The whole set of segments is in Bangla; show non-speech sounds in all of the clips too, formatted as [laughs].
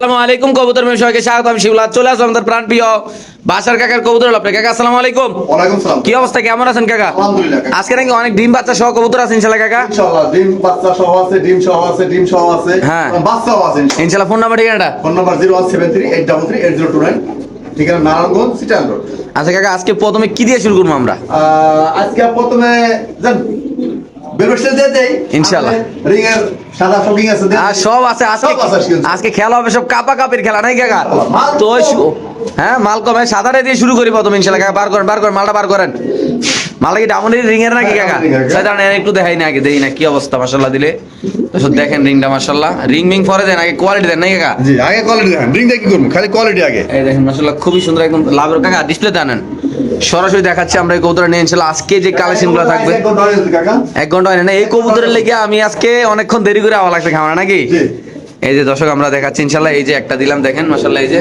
আসসালামু আলাইকুম কবুতর মেয়ে সবাইকে স্বাগত। আমি শিবলা চলে আসলাম আমাদের প্রাণ প্রিয় বাসার কাকার কবুতর হলো কাকা আসসালামু আলাইকুম। ওয়ালাইকুম সালাম। কি অবস্থা? কেমন আছেন কাকা? আলহামদুলিল্লাহ আজকে নাকি অনেক ডিম বাচ্চা সহ কবুতর আছে ইনশাল্লাহ কাকা? ইনশাআল্লাহ ডিম বাচ্চা সহ আছে ডিম সহ আছে ডিম সহ আছে। হ্যাঁ। বাচ্চাও আছে ইনশাআল্লাহ। ফোন নাম্বার ঠিকানাটা? ফোন ঠিকানা নারায়ণগঞ্জ রোড আচ্ছা কাকা আজকে প্রথমে কি দিয়ে শুরু করব আমরা? আজকে প্রথমে জান ইনশাআল্লাহ। রিং এর সাদা শোকিং আছে আর সব আছে আজকে আজকে। আজকে খেলা হবে সব কাপা কাপির খেলা নাই কাকা তো ওই কম। শু- হ্যাঁ মাল কমে। সাদারে দিয়ে শুরু করি প্রথমে ইনশাল্লাহ কাকা বার করেন বার করেন মালটা বার করেন। মালটা কি ডামনের রিং এর নাকি হ্যাঁ, কাকা? একটু দেখাই না আগে দেই না কি অবস্থা মাশাল্লাহ দিলে। দেখেন রিংটা মাশাল্লাহ রিং মিং পরে দেন আগে কোয়ালিটি দেন নাই কাকা? জি আগে কোয়ালিটি দেখেন রিং কি করব? খালি কোয়ালিটি আগে। এই দেখেন খুবই সুন্দর একদম লাভের কাকা ডিসপ্লে সরাসরি দেখাচ্ছি আমরা এই কবুতর নিয়ে ইনশাল্লাহ আজকে যে কালেকশনগুলো থাকবে এক ঘণ্টা হয়ে না এই কবুতরের লেগে আমি আজকে অনেকক্ষণ দেরি করে আওয়া লাগছে খাওয়া নাকি? এই যে দর্শক আমরা দেখাচ্ছি ইনশাল্লাহ এই যে একটা দিলাম দেখেন মাশাল্লাহ এই যে।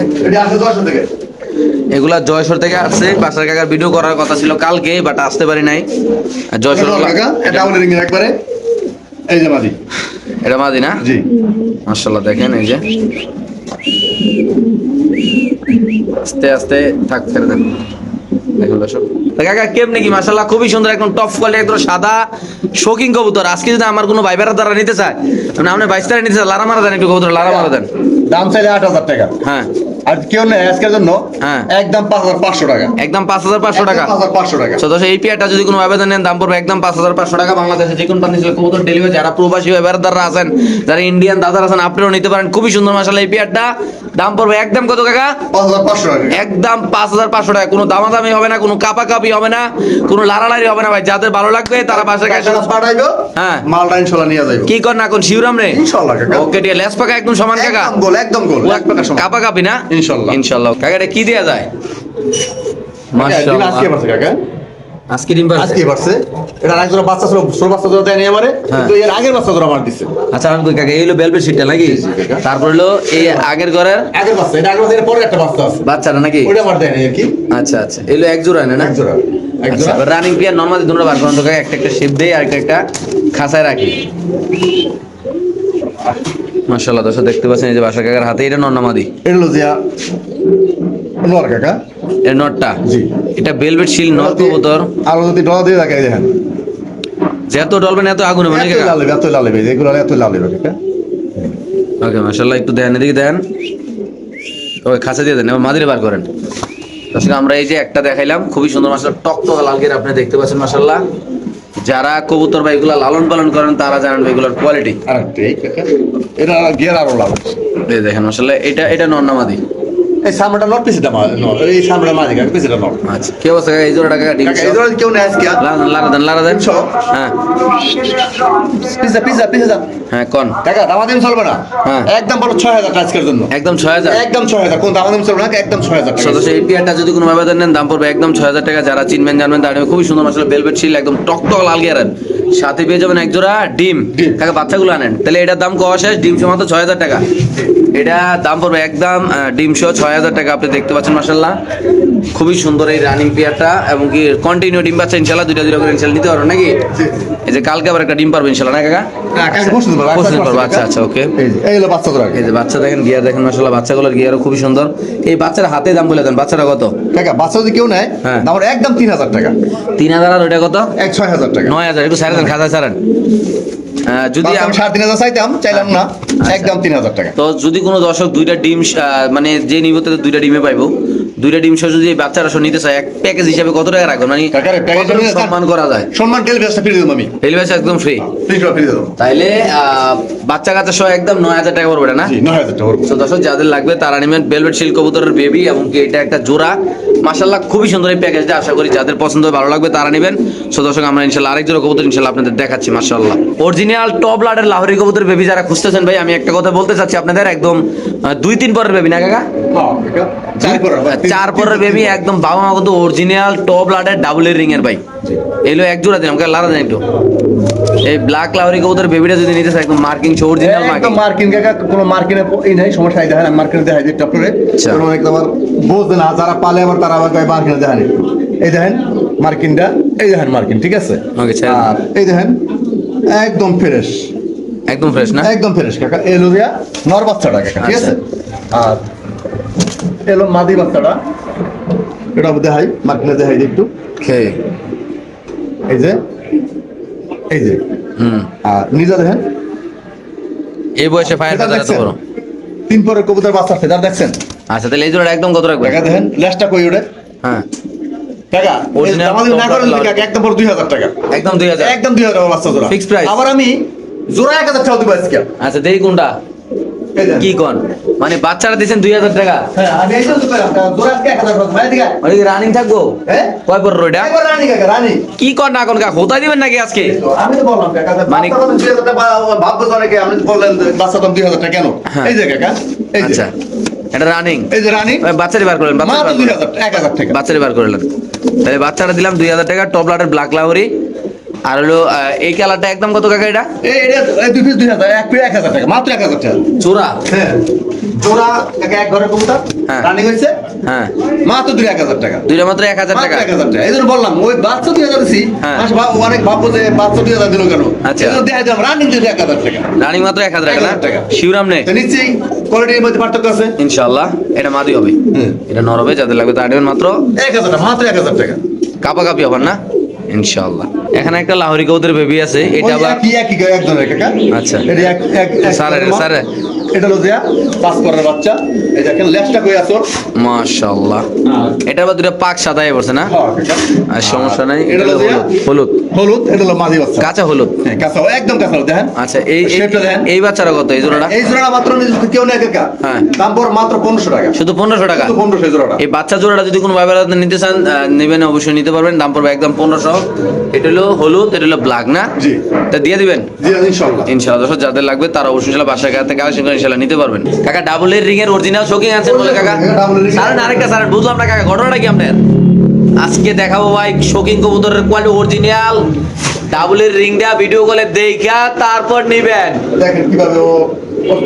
এগুলা জয়সর থেকে আসছে বাসার কাকার ভিডিও করার কথা ছিল কালকে বাট আসতে পারি নাই। জয়সর এটা কাকা এটা ডাবল রিং এর একবারে। এই যে মাদি। এটা মাদি না? জি। মাশাল্লাহ দেখেন এই যে। আস্তে আস্তে থাক ছেড়ে দেন। দেখুন দর্শক। তা কাকা কেমনি কি? মাশাল্লাহ খুবই সুন্দর একদম টপ কোয়ালিটি একদম সাদা শোকিং কবুতর। আজকে যদি আমার কোনো ভাইবেরা দ্বারা নিতে চায় মানে আপনি বাইশ তারা নিতে চায় লারা মারা দেন একটু কবুতর লারা মারা দেন। দাম চাইলে আট হাজার টাকা। হ্যাঁ। আর কেউ নেই আজকের জন্য হ্যাঁ। একদম পাঁচ হাজার পাঁচশো টাকা। একদম পাঁচ হাজার পাঁচশো টাকা। পাঁচশো টাকা। তো এই পেয়ারটা যদি কোনো আবেদন নেন দাম পড়বে একদম পাঁচ হাজার পাঁচশো টাকা। বাংলাদেশে যে কোনো প্রান্তে কবুতর ডেলিভারি যারা প্রবাসী ব্যবহারদাররা আছেন যারা ইন্ডিয়ান দাদারা আছেন আপনিও নিতে পারেন। খুবই সুন্দর মাসাল্লাহ এই পেয়ারটা। দাম পড়বে একদম কত কাকা? পাঁচ হাজার পাঁচশো টাকা। একদম পাঁচ হাজার পাঁচশো টাকা। কোনো দামাদামি হবে না কোনো কাপাকাপি হবে না কোনো লাড়ালাড়ি হবে না। ভাই যাদের ভালো লাগবে তারা টাকাটা পাঠাইবো হ্যাঁ। মালটা ইনশাল্লাহ নিয়ে যাইবো। কি কর না কোন শিউরাম রে ইনশাল্লাহ ওকে ঠিক লেস পাকা একদম সমান কাকা। গোল একদম গোল কাপা কাপি না? ইনশাল্লাহ। ইনশাল্লাহ। কাকা এটা কি দেয়া যায়? মাশাআল্লাহ আজকে পারছে কাকা। আজকে ডিম পারছে? আজকে পারছে এটা বাচ্চা ছিল ছোট বাচ্চা ধরে দেয়নি আমারে। হ্যাঁ। কিন্তু এর আগের বাচ্চা ধরে আমার দিচ্ছে আচ্ছা আমি কই কাকা এই হলো বেলবেট সিটটা নাকি। তারপর হলো এই আগের ঘরের? আগের বাচ্চা এটা আগের বাচ্চা এর পরে একটা বাচ্চা আছে। বাচ্চাটা নাকি? ওটা আমার দেয়নি আর কি। আচ্ছা আচ্ছা। এলো এক জোড়া না? এক জোড়া এক জোড়া। রানিং পিয়ার নরমালি দুটো বার করেন তো একটা একটা শেপ দেই আর একটা একটা খাসায় রাখি। মাশাআল্লাহ দর্শক দেখতে পাচ্ছেন এই যে বাসা কাকার হাতে এটা নন্নামাদি এটা হলো জিয়া নর কাকা। এর নটটা জি। এটা বেলভেট শিল নর কবুতর। আলো যদি ডলা দিয়ে রাখে দেখেন। যত ডলবেন এত আগুন নাকি এত লাল এত লাল এগুলো এত লাল কাকা। ওকে মাশাআল্লাহ একটু দেন এদিকে দেন। ওই খাসা দিয়ে দেন এবার মাদিরে বার করেন। দর্শক আমরা এই যে একটা দেখাইলাম খুবই সুন্দর মাশাআল্লাহ টক টক লাল গের আপনি দেখতে পাচ্ছেন মাশাআল্লাহ। যারা কবুতর বা এগুলা লালন পালন করেন তারা জানেন এগুলোর কোয়ালিটি এটা গিয়ার আরও। এই দেখেন আসলে এটা এটা নন্নামাদি এই পিছিটা নর এই মাঝে কাকা পিছিটা নর আচ্ছা কি অবস্থা এই জোড়া টাকা এই ধরনের কেউ আজকে? লারা দেন লারা দেন দেন। ডিমসহ? হ্যাঁ। পিছা পিছা যা হ্যাঁ কোন? কাকা দামাদিম চলবে না। হ্যাঁ। একদম বলো ছয় হাজার টাকা আজকের জন্য। একদম ছয় হাজার? একদম ছয় হাজার। কোন দামাদিম চলবে না একদম ছয় হাজার টাকা। সদস্য এই যদি কোনো আবেদন নেন দাম পড়বে একদম ছয় হাজার টাকা। যারা চিনবেন জানবেন তারা খুবই সুন্দর মাসাল বেলভেট শিল একদম টক টক লাল গিয়ারের। সাথে পেয়ে যাবেন এক জোড়া ডিম। কাকা বাচ্চাগুলো আনেন। তাহলে এটার দাম কওয়া শেষ ডিম মাত্র ছয় হাজার টাকা। এটা দাম পড়বে একদম আহ, ডিম সহ ছয় হাজার টাকা আপনি দেখতে পাচ্ছেন মাসাল্লাহ খুবই সুন্দর এই রানিং পেয়ারটা এবং কি কন্টিনিউ ডিম পাচ্ছে ইনশাল্লাহ দুইটা দুইটা করে ইনশাল্লাহ নিতে পারো নাকি? এই যে কালকে আবার একটা ডিম পারবে ইনশাল্লাহ না কাকা? পারব, পারব, পারব, আচ্ছা, আচ্ছা, okay. এই যে, এই বাচ্চা যে বাচ্চা দেখেন গিয়ার দেখেন মাসাল্লাহ বাচ্চাগুলোর গিয়ারও খুবই সুন্দর। এই বাচ্চার হাতে দাম বলে দেন বাচ্চাটা কত? কাকা বাচ্চা যদি কেউ নেয় হ্যাঁ। আমার একদম তিন হাজার টাকা। তিন হাজার আর ওইটা কত? এক ছয় হাজার টাকা। নয় হাজার একটু সাড়ে দেন খাতা ছাড়েন। যদি বাচ্চা আমি সাড়ে তিন হাজার চাইতাম চাইলাম না আচ্ছা। একদম তিন হাজার টাকা তো যদি কোনো দর্শক দুইটা ডিম মানে যে নিব তাতে দুইটা ডিমে পাইবো দুইটা ডিম সহ যদি বাচ্চারা সহ নিতে চায় এক প্যাকেজ হিসাবে কত টাকা রাখবেন? মানে সম্মান করা যায়? সম্মান টেল ব্যবসা ফিরে দেবো আমি। ডেলিভারি একদম ফ্রি ফ্রি ফ্রি দেবো। তাইলে বাচ্চা কাচ্চা সহ একদম নয় হাজার টাকা পড়বে না নয় হাজার টাকা তো দর্শক যাদের লাগবে তারা নেবেন বেলভেট শিল কবুতরের বেবি এবং কি এটা একটা জোড়া। মাশাল্লাহ খুবই সুন্দর এই প্যাকেজটা আশা করি যাদের পছন্দ হয়, ভালো লাগবে তারা নেবেন। সো দর্শক আমরা ইনশাল্লাহ আরেক জোড়া কবুতর ইনশাল্লাহ আপনাদের দেখাচ্ছি মাশাল্লাহ অরিজিনাল টপ লাডের লাহোরি কবুতর বেবি যারা খুঁজতেছেন ভাই আমি একটা কথা বলতে চাচ্ছি আপনাদের একদম দুই তিন পরের বেবি না কাকা? চার পরের বেবি একদম বাবা মা কিন্তু অরিজিনাল টপ লাডের ডাবল রিং এর ভাই। এলো এক জোড়া দিলাম কাকা লারা দেন একটু? এই ব্ল্যাক লাহোরি কবুতর বেবিটা যদি নিতে একদম মার্কিং অরিজিনাল মার্কিং একদম মার্কিন কাকা কোনো মার্কিনে এই নাই সমস্যা দেখেন আমি মার্কিনে দেখাই দিই টপরে আচ্ছা। কোনো একদম বুঝবে না যারা পালে আবার তারা আবার মার্কিনে দেখেন এই দেখেন মার্কিনটা এই দেখেন মার্কিন ঠিক আছে? আর এই দেখেন একদম ফ্রেশ একদম ফ্রেশ না? একদম ফ্রেশ কাকা। এলো দিয়া নর বাচ্চাটা কাকা ঠিক আচ্ছা। আছে? আর এলো মাদি বাচ্চাটা। এটা দেখাই মার্কেটে দেখাই একটু। ওকে এই যে এই যে। আর নিজে দেখেন। এই বয়সে ফায়ার ফেদার এত বড়? তিন পরে কবুতর বাচ্চা ফেদার দেখছেন? আচ্ছা তাহলে এই জোড়াটা একদম কত রাখবেন? কাকা দেখেন লেসটা কই ওরে? হ্যাঁ। আমাদের না করেন. একদম পর দুই হাজার টাকা। একদম দুই হাজার। একদম দুই হাজার বাচ্চা জোড়া? আবার আমি জোড়া এক হাজার টাকা দিব আজকে। আচ্ছা দেখি কোনটা? কি কোন? মানে বাচ্চারা দিয়েছেন দুই হাজার টাকা। হ্যাঁ দিকে মানে রানিং থাকব? হ্যাঁ? কয় পর রোডা রানী কাকা রানী কি কর না কোন কা হোতাই দিবেন নাকি আজকে? কাকা মানে- দুই হাজার টাকা ভাববো অনেকে আপনি বললেন বাচ্চা দাম দুই হাজার টাকা কেন? হ্যাঁ। এই যে কাকা আচ্ছা। এটা রানিং এই যে রানী বাচ্চারি বার করলেন বাচ্চারি বার করলেন বাচ্চারি বার করলেন তাহলে বাচ্চাটা দিলাম দুই হাজার টাকা টপ লাটের ব্ল্যাক লাহরি আর হলো এই কালারটা একদম কত কাকা এটা? এই এটা এই দুই পিস দুই হাজার এক পিস এক হাজার টাকা মাত্র এক হাজার টাকা। চোরা? হ্যাঁ। জোড়া কাকা এক ঘরের কবুতর হ্যাঁ। হয়েছে। হ্যাঁ। মাত্র দুই এক হাজার টাকা। দুইটা মাত্র এক হাজার টাকা? এক হাজার টাকা। এই জন্য বললাম ওই বাচ্চা দুই হাজার দিছি। মানুষ ভাব- অনেক ভাববো যে বাচ্চা দুই হাজার দিল কেন? আচ্ছা। দেখা রানিং এক হাজার টাকা। রানিং মাত্র এক হাজার টাকা না? 1000 টাকা। শিবরাম নে নিশ্চয়ই কোয়ালিটির মধ্যে পার্থক্য আছে। ইনশাআল্লাহ এটা মাদি হবে। এটা নর হবে যাদের লাগবে তার মাত্র এক হাজার টাকা মাত্র এক হাজার টাকা। কাপা কাপি হবার না? ইনশাআল্লাহ। এখানে একটা লাহোরি কবুতরের বেবি আছে এটা আবার কি একই এক ধরনের কাকা আচ্ছা। এক এক স্যার, স্যার। এটা হলো যে পাঁচ করার বাচ্চা। এই দেখেন লেজটা কই মাশাআল্লাহ। এটা আবার দুটো পাক সাদাই পড়ছে না? হ্যাঁ, আর সমস্যা নাই এটা হলো হলুদ। হলুদ। এটা হলো মাঝি বাচ্চা। কাঁচা হলুদ। হ্যাঁ কাঁচা একদম কাঁচা দেখেন। আচ্ছা এই শেপটা দেখেন। এই বাচ্চারা কত এই জোড়াটা? এই জোড়াটা মাত্র কেউ হ্যাঁ। দাম পর মাত্র পনেরোশো টাকা। শুধু পনেরোশো টাকা? শুধু পনেরোশো এই জোড়াটা। এই বাচ্চা জোড়াটা যদি কোনো নিতে চান নেবেন অবশ্যই নিতে পারবেন। দাম পড়বে একদম পনেরোশো। এটা হলো হলুদ এটা হলো ব্ল্যাক না? জি। তা দিয়ে দিবেন? জি ইনশাল্লাহ ইনশাআল্লাহ। যাদের লাগবে তারা অবশ্যই ইনশাআল্লাহ বাসায় কাছে কালেকশন করে ইনশাআল্লাহ নিতে পারবেন। কাকা ডাবল এর রিং এর অরিজিনাল শোকিং আনছেন বলে কাকা। সারেন ring। স্যার আরেকটা স্যার বুঝলাম না কাকা ঘটনাটা কি আপনার? আজকে দেখাবো ভাই শোকিং কবুতরের কোয়ালিটি অরিজিনাল ডাবল এর রিংটা ভিডিও কলে দেখা তারপর নিবেন। দেখেন কীভাবে ও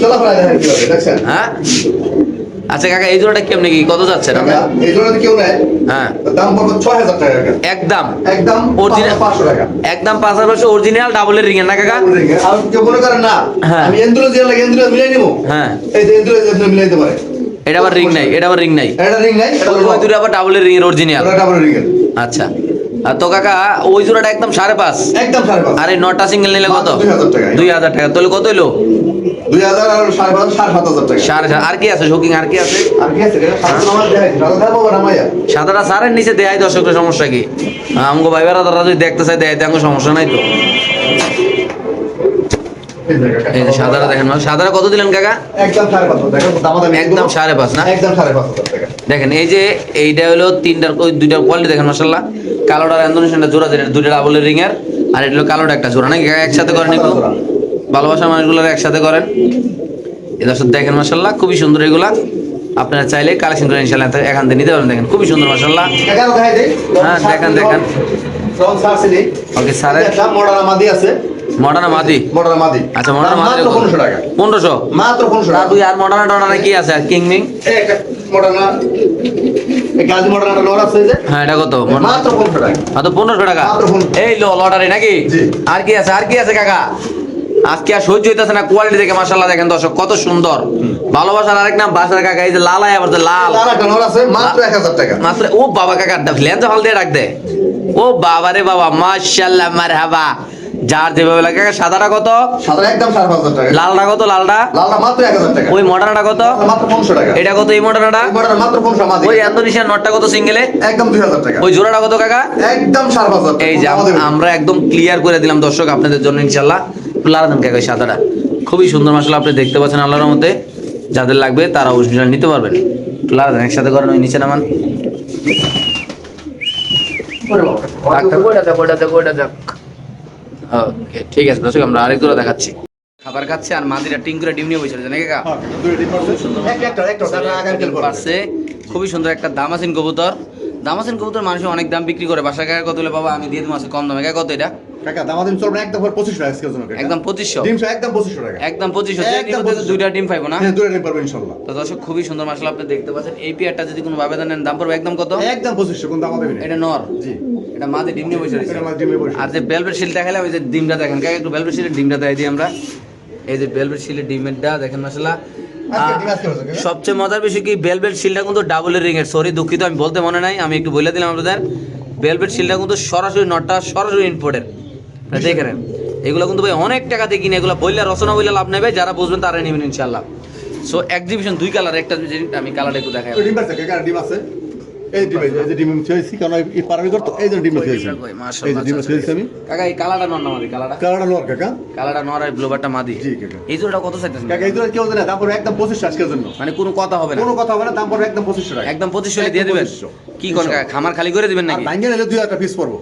চলাফেরা দেখেন কীভাবে দেখছেন? হ্যাঁ? আচ্ছা কাকা এই জোড়াটা কেমনি কি? কত যাচ্ছেন কাকা, এই কেউ নেয়? হ্যাঁ। দাম পড়বে ছয় হাজার টাকা একদম? একদম Original- পাঁচশো টাকা। একদম অরিজিনাল ডাবল এর রিং না কাকা? আর কেউ মনে করেন না হ্যাঁ। আমি লাগে মিলাই নিবো। হ্যাঁ। এই যে দিয়ে মিলাই দিতে পারে এটা আবার রিং নাই এটা আবার রিং নাই। এটা রিং নাই ওই দুটো আবার ডাবল এর রিং এর অরিজিনাল ডাবল রিং এর আচ্ছা। তো কাকা ওই জোড়াটা একদম সাড়ে পাঁচ। একদম সাড়ে পাঁচ। আর নটা সিঙ্গেল নিলে কত? 2000 টাকা। দুই হাজার টাকা। তাহলে কত হলো দুই হাজার আর সাড়ে পাঁচ সাড়ে সাত হাজার টাকা। সাড়ে সাত আর কি আছে? শোকিং আর কি আছে? আর কি আছে? এটা সাতশো আমার দেখাই সাতশো দাম হবে না মাইয়া। সাদাটা সারের নিচে দেয় দর্শকের সমস্যা কি? আমগো ভাই বেড়া তারা যদি দেখতে চাই দেয় আমার সমস্যা নাই তো। এই যে কাকা। এই যে সাদাটা দেখেন সাদাটা কত দিলেন কাকা? একদম সাড়ে পাঁচ হাজার একদম সাড়ে পাঁচ না? একদম সাড়ে পাঁচ টাকা। দেখেন এই যে এইটা হলো তিনটার ওই দুইটার কোয়ালিটি দেখেন মাসাল্লাহ কালোটার ইন্দোনেশিয়ানটা জোড়া যেটা দুইটা ডাবল রিং এর আর এটা হলো কালোটা একটা জোড়া নাকি একসাথে করেন একটু জোড়া। ভালোবাসার মানুষগুলোর একসাথে করেন। এই দর্শক দেখেন মাসাল্লাহ খুবই সুন্দর এগুলা। আপনারা চাইলে কালেকশন করে ইনশাল্লাহ এখান থেকে নিতে পারেন দেখেন খুবই সুন্দর মাসাল্লাহ হ্যাঁ, দেখান, দেখান। ওকে স্যারের দাম মডার্ন মাদি আছে। মডার্ন মাদি মডার্ন মাদি আচ্ছা মডার্ন মাদি মাত্র পনেরোশো টাকা। পনেরোশো? মাত্র পনেরোশো আর দুই আর মডার্ন টডার্ন কি আছে? আর কিংমিং এই একটা মডার্ন এই মডার্ন একটা আছে যে। হ্যাঁ এটা কত? মাত্র পনেরোশো টাকা। মাত্র পনেরোশো টাকা? এই লো লটারি নাকি? আর কি আছে? আর কি আছে কাকা? আজকে আর সহ্য হইতেছে না কোয়ালিটি দেখে দেখেন দর্শক কত সুন্দর। ভালোবাসার আরেক নাম বাসার কাকা এই যে লালাই আবার লাল। আছে মাত্র টাকা। মাত্র ও বাবা কাকা হল দিয়ে রাখ দে। ও বাবা রে বাবা মারহাবা। যার যেভাবে লাগে সাদাটা কত? সাদা একদম টাকা। লালটা কত লালটা? লালটা মাত্র এক হাজার টাকা। ওই কত? মাত্র পনেরোশো টাকা। এটা কত এই মডার্নটা এই মাত্র ওই নটটা কত সিঙ্গেলে? একদম দুই হাজার টাকা। ওই জোড়াটা কত কাকা? একদম টাকা। এই যে আমরা একদম ক্লিয়ার করে দিলাম দর্শক আপনাদের জন্য ইনশাল্লাহ লাল দেন কাকা সাদাটা। খুবই সুন্দর মাসাল আপনি দেখতে পাচ্ছেন আল্লাহর মধ্যে যাদের লাগবে তারা অবশ্যই নিতে পারবেন। লাল দেন একসাথে করেন ওই নিচে নামান। ওকে ঠিক আছে দর্শক আমরা আরেক জোড়া দেখাচ্ছি। খাবার খাচ্ছে আর মাদিরা টিং করে ডিম নিয়ে বসে রয়েছে নাকি হ্যাঁ, পারছে। খুবই সুন্দর একটা দামাসিন কবুতর। দামাসিন কবুতর মানুষ অনেক দাম বিক্রি করে। বাসা কাকা কত হলে বাবা আমি দিয়ে দিব আছে কম দামে। কাকা কত এটা? কাকা, দামাদামি চলবে একদম করে 25 টাকা আজকের জন্য, একদম পঁচিশশো? ডিমশো একদম 2500 টাকা। একদম পঁচিশ হচ্ছে একদম দুইটা ডিম পাইবো না? হ্যাঁ, দুইটা ডিম পারবে ইনশাল্লাহ। তো দর্শক খুবই সুন্দর আপনি দেখতে পাচ্ছেন। এই পেয়ারটা যদি কোনো ভাবে নেন দাম পড়বে একদম কত? একদম 2500, কোনো দামাদামি নেই। এটা নর। জি। এটা মাঝে ডিম নিয়ে বসে রয়েছে। এটা আমার ডিমে বসে। আর যে বেলভেট শিল দেখালে ওই যে ডিমটা দেখেন কাকা একটু বেলভেট শিলের ডিমটা দেখাই দিই আমরা। এই যে বেলভেট শিলের ডিমেরটা দেখেন? সবচেয়ে মজার বিষয় কি বেলভেট শিলটা কিন্তু ডাবল রিং এর। সরি দুঃখিত আমি বলতে মনে নাই আমি একটু বলে দিলাম আপনাদের। বেলভেট শিলটা কিন্তু সরাসরি নটটা সরাসরি ইম্পোর্টের দেখে নেন। এগুলো কিন্তু ভাই অনেক টাকা দিয়ে কিনে এগুলো বললে রচনা বললে লাভ নেবে যারা বুঝবেন তারা নেবেন ইনশাল্লাহ সো এক্সিবিশন দুই কালার একটা আমি কালারটা একটু দেখাই। ওই ডিম আছে ডিম আছে? এই ডিম এই যে- ডিম আমি কারণ এই পারমি করতো এই জন্য ডিম থুয়েছি এই যে ডিম থুয়েছি আমি। কাকা এই কালারটা নর না মাদি কালারটা কালারটা লোয়ার কাকা। কালারটা নর আর ব্লোবারটা মাদি। জি, কাকা। এই জোড়াটা কত চাইতেছেন কাকা এই জন্য কেউ জানে দাম পড়বে একদম পঁচিশশো আজকের জন্য। মানে কোনো কথা হবে না। কোনো কথা হবে না দাম পড়বে একদম পঁচিশশো টাকা। একদম পঁচিশশো দিয়ে দিবেন? 2500 কি কোন খামার খালি করে দিবেন নাকি? ভাঙ্গে নিলে দুই হাজার পিস পড়ব।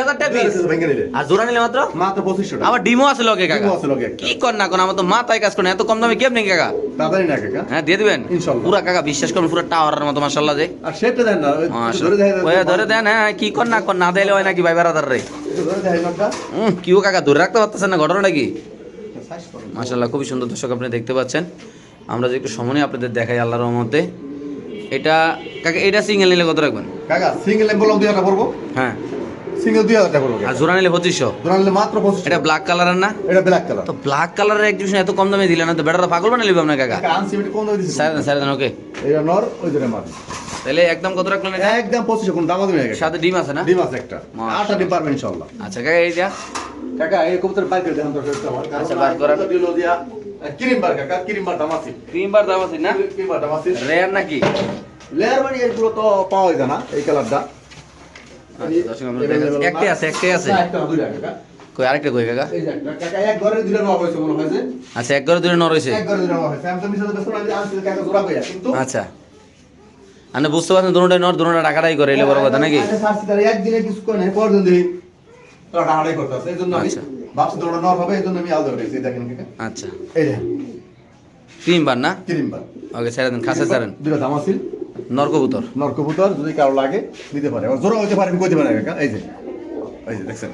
হাজার টাকা পিস ভাঙ্গে নিলে। আর জোড়া নিলে মাত্র? মাত্র টাকা। আবার ডিমও আছে লগে কাকা। ডিমও আছে লগে কি কর না কোন আমার তো মাথায় কাজ করে এত কম দামে কেমনি কাকা? তাড়াতাড়ি না কাকা। হ্যাঁ দিয়ে দিবেন। পুরা কাকা বিশ্বাস করুন পুরো টাওয়ারের মতো মাশাল্লাহ যে। আর সেটা দেন না ধরে দেয় ওই ধরে দেন হ্যাঁ কি কর না কর না দিলে হয় নাকি ভাই বেড়াদার রে? ধরে হুম কিও কাকা ধরে রাখতে পারতেছেন না ঘটনাটা কি? মাশাল্লাহ খুবই সুন্দর দর্শক আপনি দেখতে পাচ্ছেন। আমরা যে একটু সময় আপনাদের দেখাই আল্লাহর রহমতে। এটা কাকা এটা সিঙ্গেল নিলে কত রাখবেন? কাকা সিঙ্গেল বললাম দুই হাজার পড়ব? হ্যাঁ। সিঙ্গেল দুই হাজার টাকা পড়ব আর জোড়া নিলে পঁচিশশো? ধরে নিলে মাত্র পঁচিশশো। এটা ব্ল্যাক কালারের না? এটা ব্ল্যাক কালার তো ব্ল্যাক কালারের এক্সিবিশন এত কম দামে দিলেন না তো বেটারা পাগল বানালিবে আপনার কাকা? আনসিমিটি কোন দামে দিছি। স্যার স্যার দেন ওকে এটা নর ওই ধরে মার তাহলে একদম কত রাখলেন এটা? একদম পঁচিশশো কোন দাম দিবে কাকা। সাথে ডিম আছে না? ডিম আছে একটা। আটটা ডিম পারবে ইনশাআল্লাহ। আচ্ছা কাকা এইটা কাকা এই কবুতর বাইর করে দেখান দরকার আচ্ছা, করান। এটা দিলো দিয়া। কাকা না? রেয়ার নাকি? লেয়ার বাড়ি এগুলো তো পাওয়া যায় না এই কালারটা। আচ্ছা। একটাই আছে, একটাই কই আরেকটা কাকা? এক ঘরে দুইটা নেওয়া হয়েছে মনে হয় যে। আচ্ছা এক ঘরে দূরে নর হয়েছে এক ঘরে দুইটা নেওয়া হয়েছে। আমি তো মিশাতে ব্যস্ত না যে কাকা জোড়া কইয়া কিন্তু আচ্ছা। আপনি বুঝতে পারছেন দুটোটাই নর দুটোটা টাকাটাই করে এলে বড় কথা নাকি? সারছি তার একদিনে কিছু করে পরদিন দিই তোরা টাকাটাই করতে আছে এই জন্য আমি। ভাবছি তোরা নর হবে এই জন্য আমি আলাদা দেখেন আচ্ছা। এই যে ক্রিম বার না? ক্রিম বার ওকে ছেড়ে দেন খাসে ছাড়েন দুইটা দাম আছে নর কবুতর নর কবুতর যদি কারও লাগে দিতে পারে। আর জোড়া হইতে পারে আমি কইতে পারি কাকা এই যে। এই যে দেখছেন?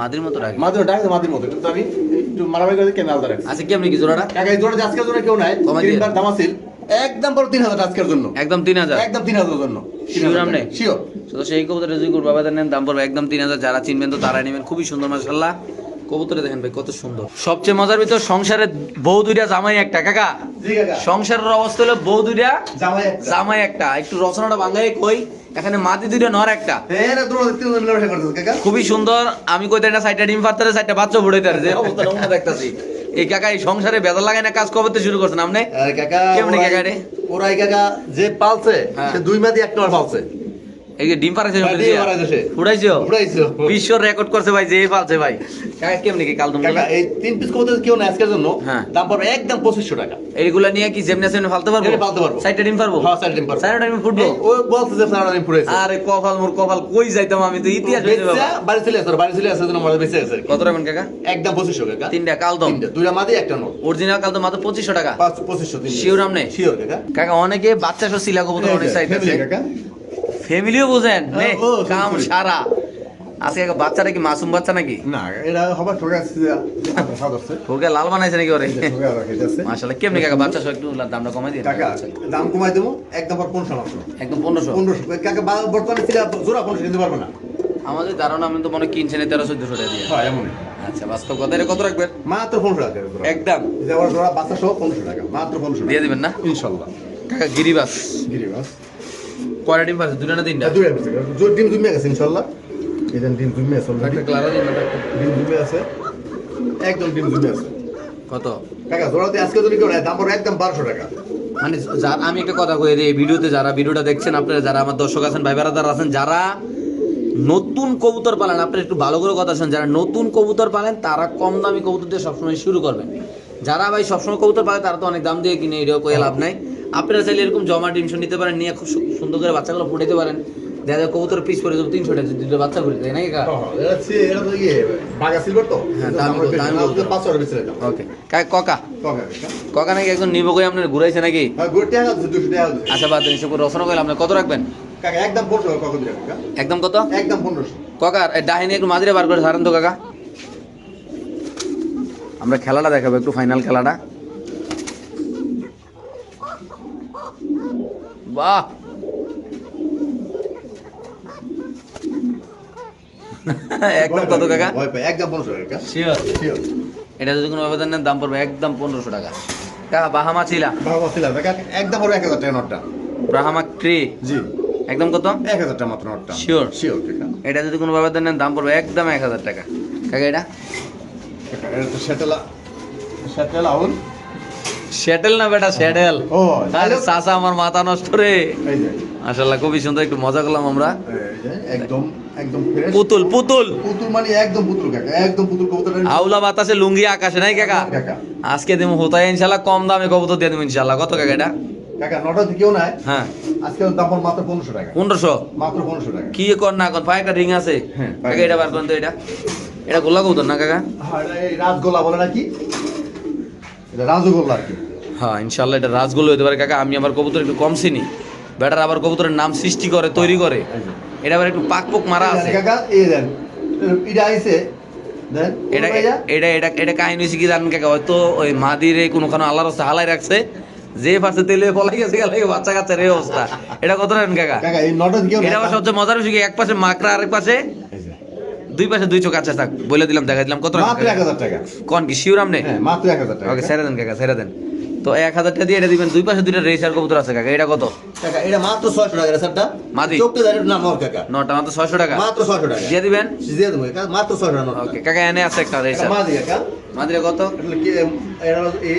মাদির মতো রাখি। মাদের ডাকে মাদের মতো কিন্তু আমি একটু মারামারি করে কেন আলাদা রাখছি। আচ্ছা কেমনি কি জোড়াটা? কাকা এই কেউ নাই কমাই ক্রিম বার দাম আছে একদম বড় তিন হাজার আজকের জন্য। একদম তিন হাজার। একদম তিন হাজার জন্য আপনি? শিওর তো সেই কবুতরের যদি করব বাবা নেন দাম পড়বে একদম তিন হাজার। যারা চিনবেন তো তারাই নেবেন। খুবই সুন্দর মাসাল্লাহ কবুতরে দেখেন ভাই কত সুন্দর। সবচেয়ে মজার ভিতর সংসারে বউ দুইটা জামাই একটা। কাকা সংসারের অবস্থা হলো বউ দুইটা জামাই একটা। একটু। রচনাটা বাংলায় কই এখানে মাটি দুইটা নর একটা। হ্যাঁ তোরা খুবই সুন্দর। আমি কইতে না সাইডটা ডিম পাত্তারে সাইডটা বাচ্চা ফুটাইতে যে অবস্থা নমুনা দেখতাছি। এই কাকা এই সংসারে বেদা লাগাই না কাজ কবে শুরু করছেন আপনি? কাকা কেমনে কাকা রে? ওরাই কাকা যে পালছে হ্যাঁ। সে দুই মাদি এক নম্বর পালছে। এই যে ডিম হ্যাঁ, ডিম পাড়াইছে সে। উড়াইছো? বিশ্ব রেকর্ড করছে ভাই যে পালছে ভাই। কাকা কেমনি কি কাল তুমি এই তিন পিস কবুতর কেউ না আজকের জন্য হ্যাঁ। দাম পড়বে একদম পঁচিশশো টাকা। এইগুলা নিয়ে কি সেমনি ফালতে পারব? ফালতে পারব। সাইডটা ডিম পারব? হ্যাঁ, সাইডটা ডিম পারব। সাইডটা ডিম ফুটবো? ও বলছে যে পুরাইছে আরে কপাল মোর কপাল কই যাইতাম আমি তো ইতিহাস বাবা। বাড়ি চলে আসে বাড়ি চলে আসে আমাদের বেঁচে গেছে কত রাখবেন কাকা? একদম পঁচিশশো কাকা তিনটা কালদম? তিনটা দুইটা মাদি একটা নো অরিজিনাল কাল তো মাত্র পঁচিশশো টাকা। পাঁচ পঁচিশশো তিন শিওর আমনে? শিওর কাকা। কাকা অনেকে বাচ্চা সহ সিলা কবুতর অনেক চাইতেছে ফ্যামিলি কাকা। ফ্যামিলিও বুঝেন কাম সারা। আজকে একটা বাচ্চাটা কি মাসুম বাচ্চা নাকি? না হবার ঠকে লাল বানাইছে নাকি ওরে? ঠকে মাশাআল্লাহ কেমনি কাকা বাচ্চা সহ একটু দামটা কমাই দিন। কাকা দাম কমাই দেবো একদম একদম কাকা বর্তমানে ছিল জোড়া কিনতে পারবে না। আমাদের ধারণা আমি তো মনে হয় কিনছেন তেরো চোদ্দশো টাকা দিয়ে। হয় এমনই। আচ্ছা বাস্তব কথা এটা কত রাখবেন? মাত্র পনেরোশো টাকা একদম। বাচ্চা সহ পনেরোশো টাকা মাত্র পনেরোশো দিয়ে দিবেন না? ইনশাল্লাহ। কাকা গিরিবাস। গিরিবাস। কয়টা ডিম পাচ্ছে দুটা না তিনটা? দুই আছে। জোর ডিম জুমে গেছে ইনশাল্লাহ। এখানে ডিম জুমে আছে একটা ক্লারা একটা। ডিম জুমে আছে। একদম ডিম জুমে আছে। কত? কাকা জোড়া দিয়ে আজকে যদি কেউ দাম পড়বে একদম বারোশো টাকা। মানে যার আমি একটা কথা কই দিই ভিডিওতে যারা ভিডিওটা দেখছেন আপনারা যারা আমার দর্শক আছেন ভাই বেড়াদার আছেন যারা নতুন কবুতর পালেন আপনারা একটু ভালো করে কথা শুন যারা নতুন কবুতর পালেন তারা কম দামি কবুতর দিয়ে সবসময় শুরু করবেন। যারা ভাই সবসময় কবুতর পালে তারা তো অনেক দাম দিয়ে কিনে এটাও কয়ে লাভ নাই। আপনারা চাইলে এরকম জমা ডিমশন নিতে পারেন নিয়ে খুব সুন্দর করে বাচ্চাগুলো ফুটাইতে পারেন। দেখা যায় কবুতর পিস করে দেবো তিনশো টাকা দুটো বাচ্চা করে দেয় নাকি কা এটা হচ্ছে এটা তো ইয়ে হ্যাঁ, ওকে কাকা ককা? নাকি একজন নিব করে আপনার ঘুরাইছে নাকি? হ্যাঁ আচ্ছা বাদ রচনা করলে আপনি কত রাখবেন? একদম একদম কত? একদম পনেরোশো। কাকা ডাহিনী একটু মাঝিরে বার করে সারেন তো কাকা। আমরা খেলাটা দেখাবো একটু ফাইনাল খেলাটা। বাহ। [laughs] একদম কত কাকা? একদম পনেরোশো টাকা শিওর শিওর এটা যদি কোনো ব্যবধান নেন দাম পড়বে একদম পনেরোশো টাকা। কাকা বাহামা ছিলা? একদম পুরো এক হাজার টাকা নোটটা। ব্রাহামা ট্রি জি। একদম কত? এক হাজার টাকা মাত্র নোটটা. শিওর কাকা। এটা যদি কোনো ব্যবধান নেন দাম পড়বে একদম এক হাজার টাকা। কাকা এটা? কাকা, এটা তো সেটেলা সেটেলা আউল শ্যাটেল না বেটা শ্যাটেল ও আরে চাচা আমার মাথা নষ্ট রে। এই মাশাল্লাহ খুবই সুন্দর একটু মজা করলাম আমরা। একদম একদম পুতুল পুতুল। পুতুল মানে একদম পুতুল কাকা একদম পুতুল কবুতর আউলা বাতাসে লুঙ্গি আকাশে নাই কাকা? কাকা। আজকে হোতায় কম দামে কবুতর দিয়ে দিবো কত কাকা এটা? কাকা নটা কেউ নাই? হ্যাঁ। আজকে দাম মাত্র পনেরোশো টাকা। পনেরোশো? মাত্র পনেরোশো টাকা। কি কর না কর রিং আছে। হ্যাঁ, কাকা এটা বার করেন তো এটা। এটা গোলা কবুতর না কাকা? হ্যাঁ, রাজগোলা বলে নাকি? এটা রাজগোল্লা আর কি। হ্যাঁ ইনশাল্লাহ এটা রাজগোল হতে পারে। কাকা আমি আমার কবুতর একটু কম চিনি। আবার কবুতরের নাম সৃষ্টি করে তৈরি করে। এটা আবার একটু পাক পোক মারা আছে কাকা এই দেন। এটা আইছে। এটা এটা এটা এটা কাহিনী হয়েছে কি জানেন কাকা? হয়তো ওই মাদিরে কোনোখানে আল্লাহর রাস্তা হালাই রাখছে। যে পাশে তেলে পলাই গেছে গেলে বাচ্চা কাচ্চার এই অবস্থা। এটা কত রাখেন কাকা? এটা আবার সবচেয়ে মজার বিষয় এক পাশে মাকড়া আরেক পাশে দুই পাশে দুই চোখ আচ্ছা থাক বলে দিলাম দেখা দিলাম কত মাত্র এক হাজার টাকা। কোন কি শিওর আমনে হ্যাঁ মাত্র এক হাজার টাকা। ওকে ছেড়ে দেন কাকা ছেড়ে দেন। তো এক হাজার টাকা দিয়ে এটা দিবেন দুই পাশে দুইটা রেসার কবুতর আছে কাকা এটা কত? কাকা এটা মাত্র ছয়শো টাকা স্যারটা মাদি। না নর কাকা। নটা মাত্র ছয়শো টাকা? মাত্র ছয়শো টাকা। দিয়ে দিবেন? দিয়ে দেবো কাকা মাত্র ছয়শো টাকা ওকে কাকা। এনে আছে একটা রেসার মাদি কাকা। মাদিরে কত? এটা কি এটা হলো এ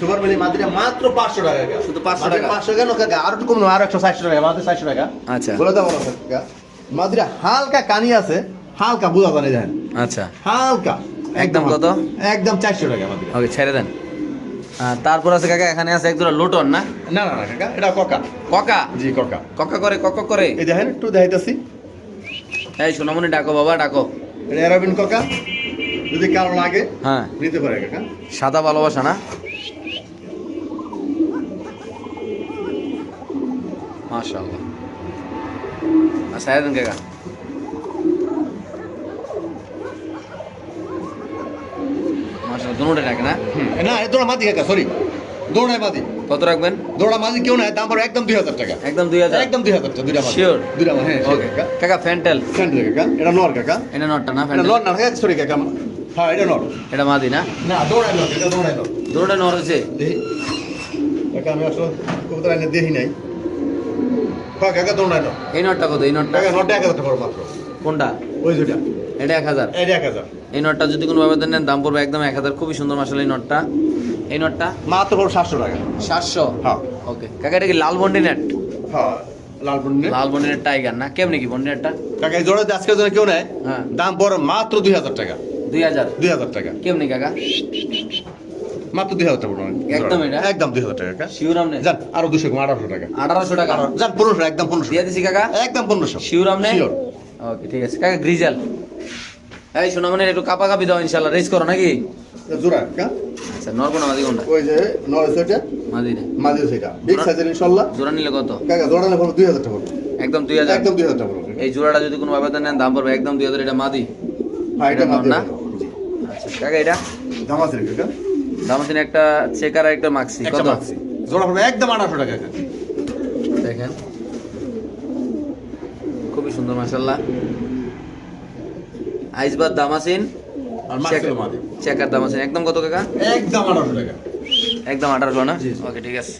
সুপার মিলি মাদিটা মাত্র পাঁচশো টাকা কাকা। শুধু 500 টাকা? পাঁচশো কেন কাকা? আর একটু কম টাকা মাত্র টাকা। আচ্ছা। বলে কাকা। হালকা কানি আছে হালকা বুঝা জানে জানেন আচ্ছা। হালকা। একদম কত? একদম চারশো টাকা মাদিরা ওকে ছেড়ে দেন। তারপর আছে কাকা এখানে আছে একজোড়া লোটন না? না না কাকা এটা ককা। ককা? জি ককা। ককা করে কক করে। এই দেখেন একটু দেখাইতেছি। এই সোনামণি ডাকো বাবা ডাকো। এটা এরাবিন ককা। যদি কারও লাগে হ্যাঁ। নিতে পারে কাকা। সাদা ভালোবাসা না? মাশাআল্লাহ। আচ্ছা দেন কাকা। দুটোটা ডাকে না? না দৌড়া মাদি কাকা সরি দৌড়ায় মাদি। কত রাখবেন? দৌড়া মাদি কেউ নাই দাম পড়ে একদম দুই হাজার টাকা। একদম দুই হাজার? একদম দুই হাজার টাকা দুইটা মাদি। Sure? দুইটা মাদি হ্যাঁ ওকে কাকা। ফ্যান্টেল। ফ্যান্ডেল কাকা। এটা নর কাকা। এটা নটটা না ফ্যান্টেল? নর না কাকা সরি কাকা। হ্যাঁ এটা নর। এটা মাদি না? না দৌড়ায় নর এটা দৌড়ায় নর। দুটোটা নর দেখি কাকা আমি আসলে কবুতর এনে দেখি নাই। হ্যাঁ কাকা দৌড়ায় নর। এই নটটা কত? এই নটটা কাকা নরটা এক হাজার টাকা মাত্র। কোনটা? ওই দুইটা। এটা এক হাজার। এটা এক হাজার। এই নটটা যদি কোনো নেন দাম পড়বে একদম এক হাজার। খুবই সুন্দর মাসাল এই নটটা। এই নটটা? মাত্র পড়বে সাতশো টাকা। সাতশো? হ্যাঁ। ওকে। কাকা এটা কি লাল বন্ডি নেট? হ্যাঁ লাল লাল টাইগার না? কেমনি কি বন্ডি নেটটা? কাকা এই জোড়া আজকের জন্য কেউ নেয়? হ্যাঁ। দাম মাত্র দুই হাজার টাকা। দুই হাজার? দুই হাজার টাকা। কেমনি কাকা? মাত্র দুই হাজার টাকা একদম এটা? একদম দুই হাজার টাকা কাকা। শিউর আমনে যান আরও দুশো আঠারোশো টাকা। আঠারোশো টাকা? আরো- যান পনেরোশো একদম পনেরোশো। দিয়ে দিছি কাকা। একদম পনেরোশো। শিউর আমনে Sure. ওকে ঠিক আছে। কাকা গ্রিজেল এই শোনা মানে একটু কাপা কাপি দাও ইনশাল্লাহ। রেস করো নাকি? জোড়া আচ্ছা নর কোনা মাদি কোনটা? ওই যে সেটা মাদি রে। মাঝে সেটা বিগ সাইজের ইনশাল্লাহ। জোড়া নিলে কত? কাকা জোড়া দুই হাজার টাকা একদম দুই হাজার? একদম দুই হাজার টাকা এই জোড়াটা যদি কোনো ব্যবধান নেন দাম পড়বে একদম দুই হাজার। এটা মাদি? হ্যাঁ এটা মাঝে না? আচ্ছা কাকা এটা? দাম আছে কাকা। দাম আছে একটা চেকার আর একটা মাক্সি কত? মাক্সি জোড়া পড়বে একদম আঠারোশো টাকা কাকা। দেখেন। সুন্দর মাসাল্লাহ আইসবার মাক্সি মাদি চেকার দামাসিন। একদম কত কাকা একদম আঠারোশো টাকা। একদম আঠারোশো না? ওকে ঠিক আছে।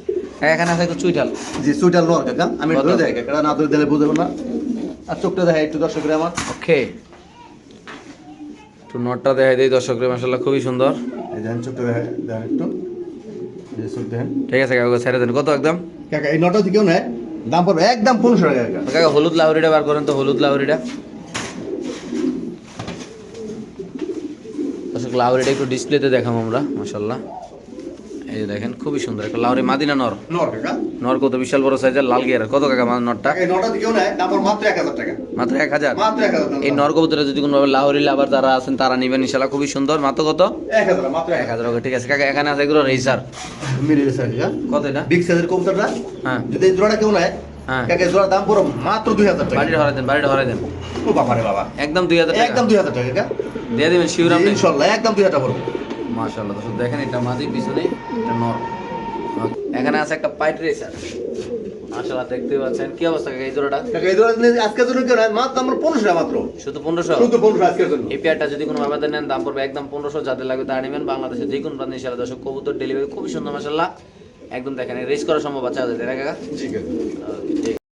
এখানে আছে একটু চুইটাল জি নোর কাকা। আমি ধরে দেয় কাকা। না ধরে দিলে বুঝব না। আর চোখটা দেখাই একটু দর্শকের আমার। ওকে। একটু নটটা দেখাই দিই দর্শকরে মাসাল্লাহ খুবই সুন্দর। এই দেখেন চোখটা দেখাই দেখেন একটু। ঠিক আছে কাকা ছেড়ে দেন। কত একদম? কাকা এই নটা নেয়। দাম পড়বে, একদম পনেরোশো টাকা কাকা, হলুদ লাহরিটা বার করেন তো, হলুদ লাহরিটা লাহরিটা একটু ডিসপ্লেতে দেখাম আমরা মাসাল্লাহ এই দেখেন খুবই সুন্দর একটা লাহরি মাদিনা নর। নর কাকা? নর কত বিশাল বড় সাইজের লাল গিয়ার। কত কাকা নরটা? এই নটা কেউ নেয় দাম মাত্র এক হাজার টাকা। মাত্র এক হাজার? মাত্র এক হাজার এই নর কবুতরে যদি কোনো লাহরি লাভার যারা আছেন তারা নিবেন ইনশাল্লাহ খুবই সুন্দর। মাত্র কত? এক হাজার মাত্র এক হাজার। ঠিক আছে। কাকা এখানে আছে এগুলো রেসার মিলি সাইজ কত এটা? বিগ সাইজের কবুতরটা? হ্যাঁ। যদি এই জোড়াটা কেউ নেয় হ্যাঁ। কাকা জোড়ার দাম পুরো মাত্র দুই হাজার টাকা। বাড়িটা হরাই দেন বাড়িটা হরাই দেন। ও বাবা রে বাবা। একদম দুই হাজার টাকা। একদম দুই হাজার টাকা কাকা। দিয়ে দিবেন শিউর আপনি ইনশাল্লাহ একদম দুই হাজার পড়বে। মাশাআল্লাহ। দর্শক দেখেন এটা পিছনে এটা নর। এখানে আছে একটা পাইট রেসার। মাশাআল্লাহ দেখতে পাচ্ছেন। কি অবস্থা কাকা এই জোড়াটা? এই ধরনের আজকের জন্য মাত্র আমরা শুধু পনেরোশো? শুধু পনেরোশো আজকের জন্য। এই পেয়ারটা যদি কোনো নেন দাম পড়বে একদম যাদের লাগবে তারা নেবেন। বাংলাদেশে যে কোনো প্রান্তে ইনশাআল্লাহ দর্শক কবুতর ডেলিভারি খুবই সুন্দর একদম দেখেন রেস করা সম্ভব আছে কাকা?